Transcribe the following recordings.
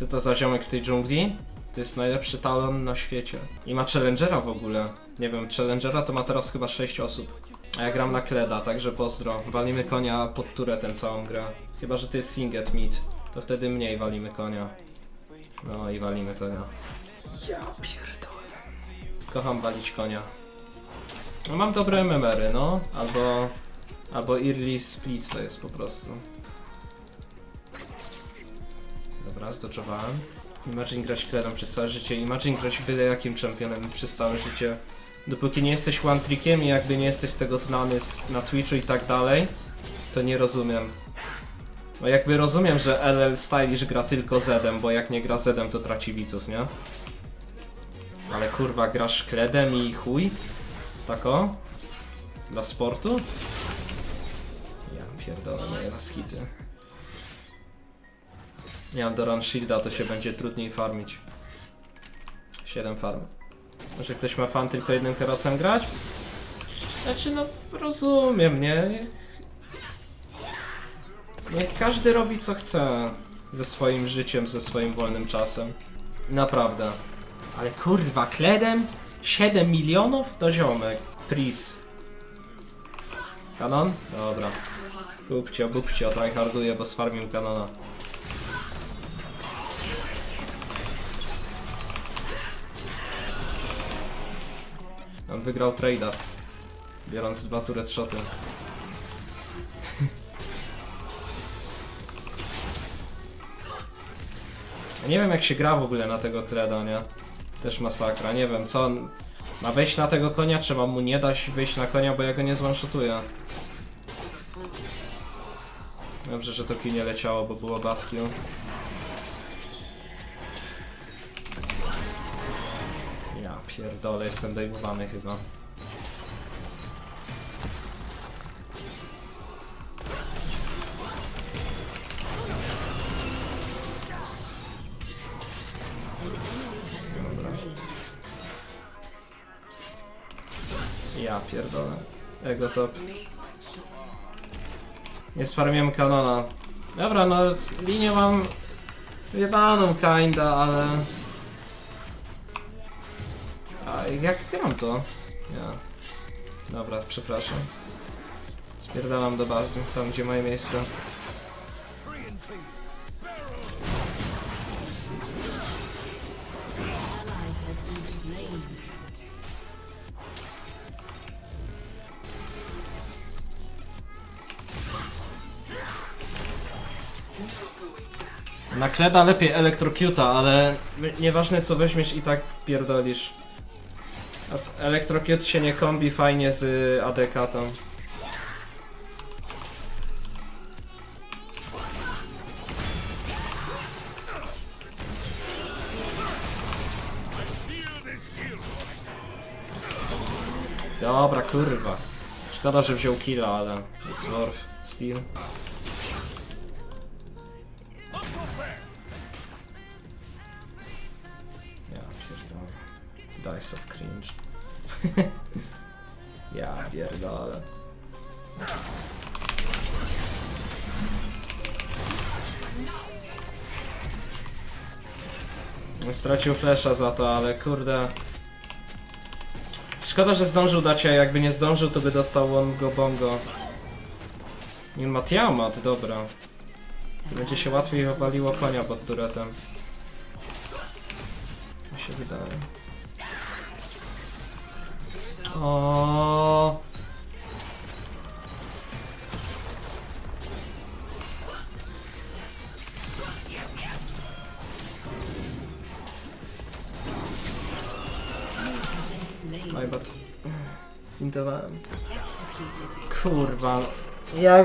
Ty to za ziomek w tej dżungli? To jest najlepszy talon na świecie. I ma challengera w ogóle. Nie wiem, challengera to ma teraz chyba 6 osób. A ja gram na Kleda, także pozdro. Walimy konia pod turetem całą grę. Chyba, że to jest Singet Meat. To wtedy mniej walimy konia. No i walimy konia. Ja pierdolę. Kocham walić konia. No mam dobre MMR-y, no. Albo... Albo Early Split to jest po prostu. Dobra, zdoczowałem. Imagine grać Klerem przez całe życie. Imagine grać byle jakim czempionem przez całe życie. Dopóki nie jesteś one trickiem i jakby nie jesteś z tego znany z, na Twitchu i tak dalej, to nie rozumiem. No jakby rozumiem, że LL Stylish gra tylko Zedem, bo jak nie gra Zedem to traci widzów, nie? Ale kurwa, grasz Kledem i chuj? Tako? Dla sportu? Ja pierdolę, moje raz hity. Nie mam do Run Shielda, to się będzie trudniej farmić. 7 farm. Może ktoś ma fan tylko jednym herosem grać? Znaczy no, rozumiem, nie? Niech każdy robi co chce ze swoim życiem, ze swoim wolnym czasem. Naprawdę. Ale kurwa, kledem? 7 milionów? To ziomek. Tris. Kanon? Dobra. Kupcie, bupcie, tryharduję, bo sfarmił kanona. Wygrał trade'a. Biorąc dwa turret shoty. Nie wiem jak się gra w ogóle na tego Kleda, nie? Też masakra, nie wiem co on... Ma wejść na tego konia, czy mam mu nie dać wejść na konia, bo ja go nie zwanshotuję. Dobrze, że to nie leciało, bo było bad pierdolę, jestem dejmowany chyba. Dobra. Ja pierdolę. Ego top. Nie sfarmiłem kanona. Dobra, no linię mam wyjebaną kinda, ale... Jak gram to? Ja. Dobra, przepraszam. Spierdalam do bazy, tam gdzie moje miejsce. Na Kleda lepiej Electrocuta, ale nieważne co weźmiesz i tak wpierdolisz. A z Electrocute się nie kombi fajnie z ADK-tą. Dobra, kurwa. Szkoda, że wziął killa, ale it's worth. Dice of cringe. ja pierdolę. Stracił flesza za to, ale kurde. Szkoda, że zdążył dać, a jakby nie zdążył, to by dostał Wongo Bongo. Nie ma Tiamat, dobra. Będzie się łatwiej wywaliło konia pod turetem. Mi się wydaje. O. My bad. Zintowałem. Kurwa. Ja...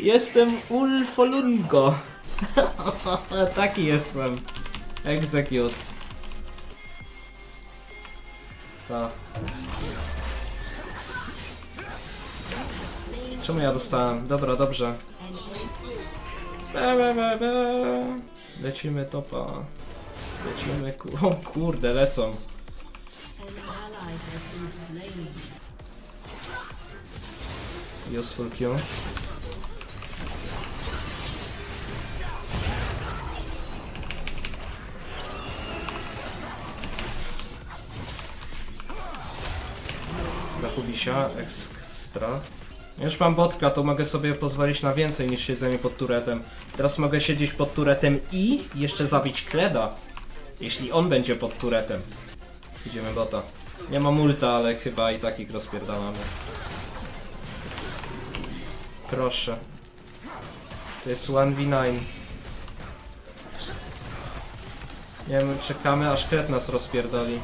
Jestem Ulfolungo. Taki jestem. Execute. Pa. Czemu ja dostałem? Dobra, dobrze. Be, be, be, be. Lecimy topa. Lecimy ku... O kurde, lecą. Useful Q. Wisia, ekstra. Już mam botka, to mogę sobie pozwolić na więcej niż siedzenie pod turetem. Teraz mogę siedzieć pod turetem i jeszcze zabić Kleda. Jeśli on będzie pod turetem. Idziemy bota. Nie mam ulta, ale chyba i tak ich rozpierdalamy. Proszę. To jest 1v9. Nie wiem, czekamy aż kret nas rozpierdoli.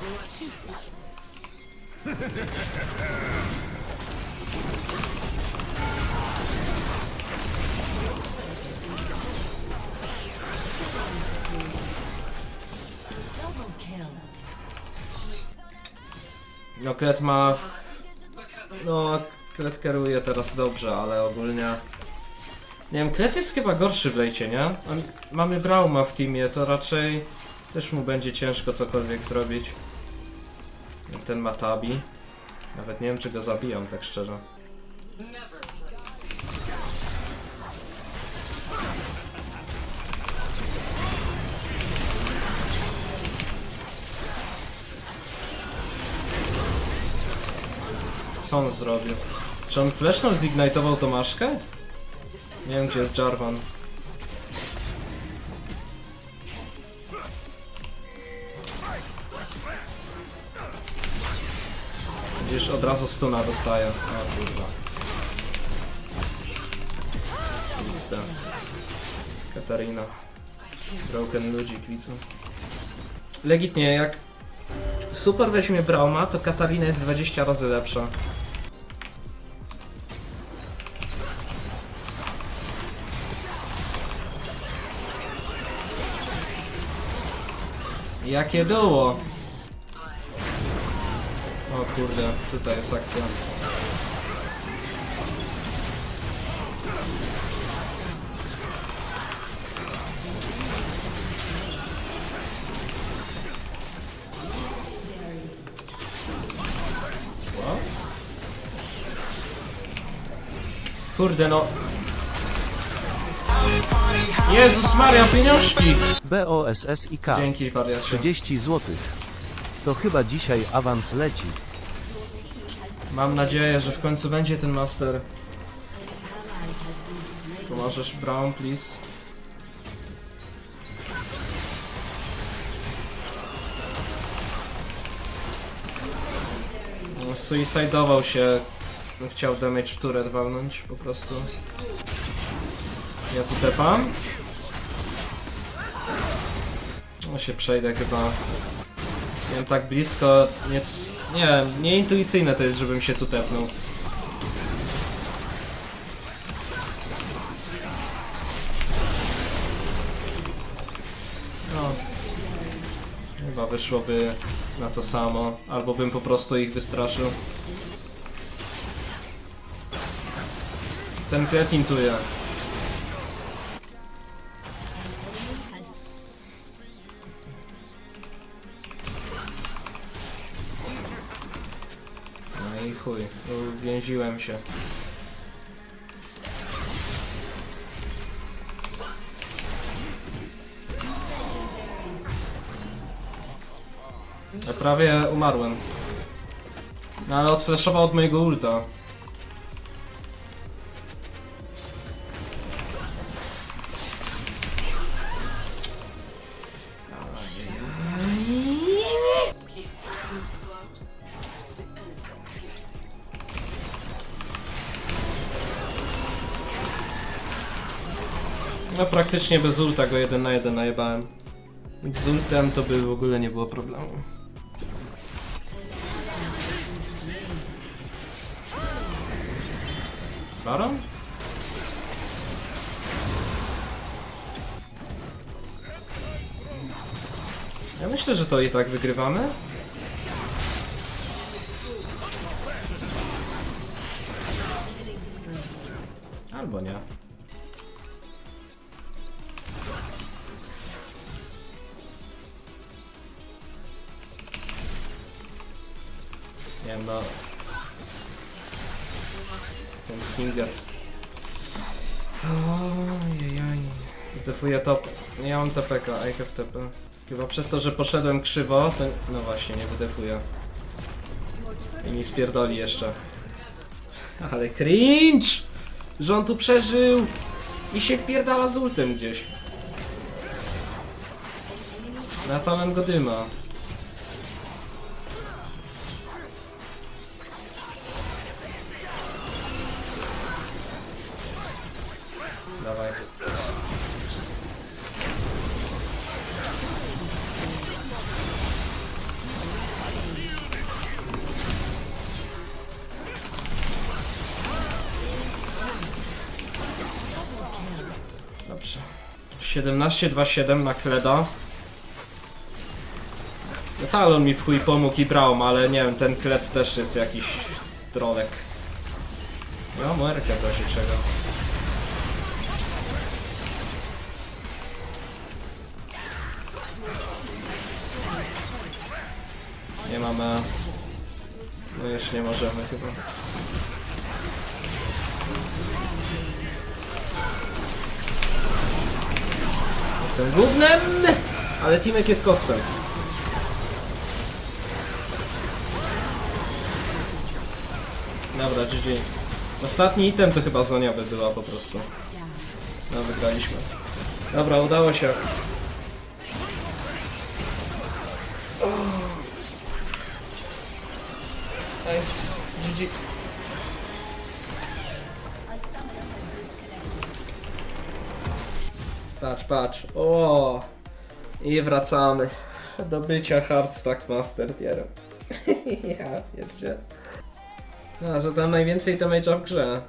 No kret ma... No, kret kieruje teraz dobrze, ale ogólnie... Nie wiem, kret jest chyba gorszy w lejcie, nie? Mamy Brauma w teamie, to raczej też mu będzie ciężko cokolwiek zrobić. Ten ma tabi. Nawet nie wiem, czy go zabijam, tak szczerze. Co on zrobił? Czy on fleszną zignitował Tomaszkę? Nie wiem, gdzie jest Jarvan. Od razu stuna dostaje. O kurwa. Katarina. Broken ludzik, widzę. Legitnie, jak super weźmie Brauma, to Katarina jest 20 razy lepsza. Jakie było? O kurde, tutaj jest akcja. What? Kurde no. Jezus Maria, pieniążki! BOSSIK Dzięki wariacie. 30 zł. To chyba dzisiaj awans leci. Mam nadzieję, że w końcu będzie ten master. Pomożesz Brown, please. No, Suicidował się. No, Chciał damage w turret walnąć po prostu. Ja tu tepam. No się przejdę chyba. Wiem, tak blisko. Nie, nie, nieintuicyjne to jest, żebym się tu tepnął. No. Chyba wyszłoby na to samo. Albo bym po prostu ich wystraszył. Ten kret intuje. No chuj, uwięziłem się. Ja prawie umarłem. No ale odflaszował od mojego ulta. No praktycznie bez ulta go jeden na jeden najebałem. Z ultem to by w ogóle nie było problemu. Baron? Ja myślę, że to i tak wygrywamy. Nie wiem, no... Ten Singet. Ojejaj. Zefuję top. Nie mam TPK, I have TP. Chyba przez to, że poszedłem krzywo, to... No właśnie, nie wydefuję. I mi spierdoli jeszcze. Ale cringe! Że on tu przeżył i się wpierdala z ultem gdzieś. Natalan go dyma. Dawaj. Dobrze. 17-2-7 na Kleda. Talon mi w chuj pomógł i Braum, ale nie wiem, ten Kled też jest jakiś trolek. Ja mam Erkę w razie czego. Nie mamy... No już nie możemy chyba. Jestem głównym, ale Timek jest koksem. Dobra, GG. Ostatni item to chyba Zonia by była po prostu. No, wygraliśmy. Dobra, udało się. Nice. GG. Patrz, patrz. O! I wracamy do bycia Hardstack Master Tierem. ja pierdzie. No, zadam najwięcej damage'a w grze.